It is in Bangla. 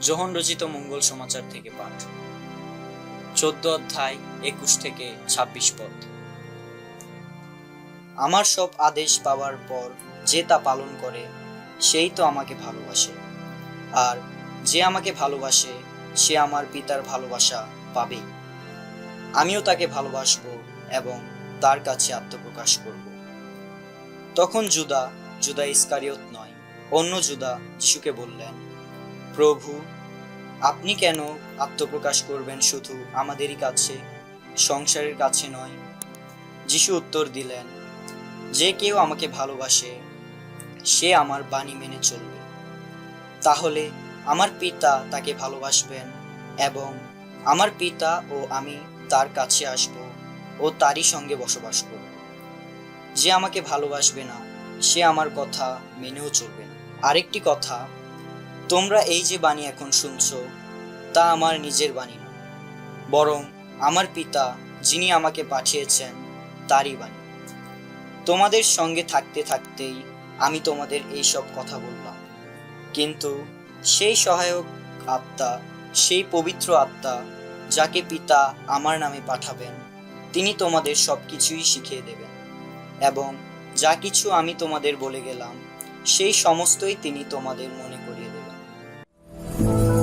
যোহন রচিত মঙ্গল সমাচার থেকে পাঠ। চোদ্দ অধ্যায়, একুশ থেকে ছাব্বিশ পদ। আমার সব আদেশ পাওয়ার পর যে তা পালন করে, সেই তো আমাকে ভালোবাসে। আর যে আমাকে ভালোবাসে, সে আমার পিতার ভালোবাসা পাবে। আমিও তাকে ভালোবাসবো এবং তার কাছে আত্মপ্রকাশ করব। তখন জুদা জুদা ইস্কারিয়ত নয়, অন্য জুদা যিশুকে বললেন প্রভু, আপনি কেন আত্মপ্রকাশ করবেন শুধু আমাদেরই কাছে, সংসারের কাছে নয়? যিশু উত্তর দিলেন, যে কেউ আমাকে ভালোবাসে, সে আমার বাণী মেনে চলবে। তাহলে আমার পিতা তাকে ভালোবাসবেন এবং আমার পিতা ও আমি তার কাছে আসব ও তারই সঙ্গে বসবাস করব। যে আমাকে ভালোবাসবে না, সে আমার কথা মেনেও চলবে না। আরেকটি কথা তোমরা এই যে বাণী এখন শুনছো, তা আমার নিজের বাণী না বরং আমার পিতা যিনি আমাকে পাঠিয়েছেন, তারই বাণী। তোমাদের সঙ্গে থাকতে থাকতেই আমি তোমাদের এই সব কথা বললাম। কিন্তু সেই সহায়ক আত্মা, সেই পবিত্র আত্মা, যাকে পিতা আমার নামে পাঠাবেন, তিনি তোমাদের সব কিছুই শিখিয়ে দেবেন। এবং যা কিছু আমি তোমাদের বলে গেলাম, সেই সমস্তই তিনি তোমাদের মনে করিয়ে Thank you.